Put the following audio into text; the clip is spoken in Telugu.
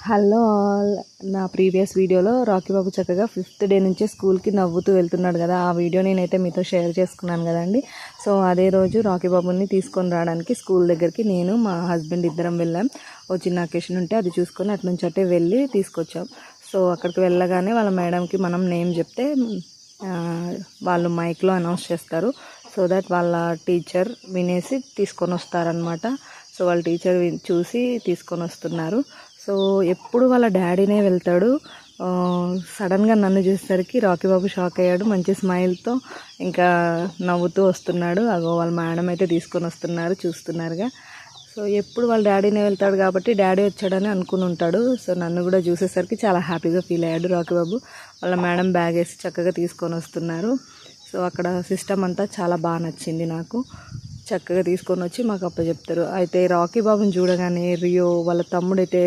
Hello all. నా ప్రీవియస్ వీడియోలో రాకీ బాబు చక్కగా ఫిఫ్త్ డే నుంచే స్కూల్కి నవ్వుతూ వెళ్తున్నాడు కదా. ఆ వీడియో నేనైతే మీతో షేర్ చేసుకున్నాను కదండి. సో అదే రోజు రాకీ బాబుని తీసుకొని రావడానికి స్కూల్ దగ్గరికి నేను మా హస్బెండ్ ఇద్దరం వెళ్ళాం. ఓ చిన్న అకేషన్ ఉంటే అది చూసుకొని అటు నుంచి అటే వెళ్ళి తీసుకొచ్చాం. సో అక్కడికి వెళ్ళగానే వాళ్ళ మేడంకి మనం నేమ్ చెప్తే వాళ్ళు మైక్లో అనౌన్స్ చేస్తారు. సో దట్ వాళ్ళ టీచర్ వినేసి తీసుకొని వస్తారనమాట సో వాళ్ళ టీచర్ వి- చూసి తీసుకొని వస్తున్నారు. సో ఎప్పుడు వాళ్ళ డాడీనే వెళ్తాడు సడన్గా నన్ను చూసేసరికి రాకీ బాబు షాక్ అయ్యాడు మంచి స్మైల్తో ఇంకా నవ్వుతూ వస్తున్నాడు. అగో వాళ్ళ మేడం అయితే తీసుకొని వస్తున్నారు చూస్తున్నారుగా. సో ఎప్పుడు వాళ్ళ డాడీనే వెళ్తాడు కాబట్టి డాడీ వచ్చాడని అనుకుని ఉంటాడు. సో నన్ను కూడా చూసేసరికి చాలా హ్యాపీగా ఫీల్ అయ్యాడు రాకీ బాబు. వాళ్ళ మేడం బ్యాగ్ వేసి చక్కగా తీసుకొని వస్తున్నారు. సో అక్కడ సిస్టమ్ అంతా చాలా బాగా నచ్చింది నాకు. చక్కగా తీసుకొని వచ్చి మాకు అప్పచెప్తారు. అయితే రాకీ బాబుని చూడగానే రియో వాళ్ళ తమ్ముడైతే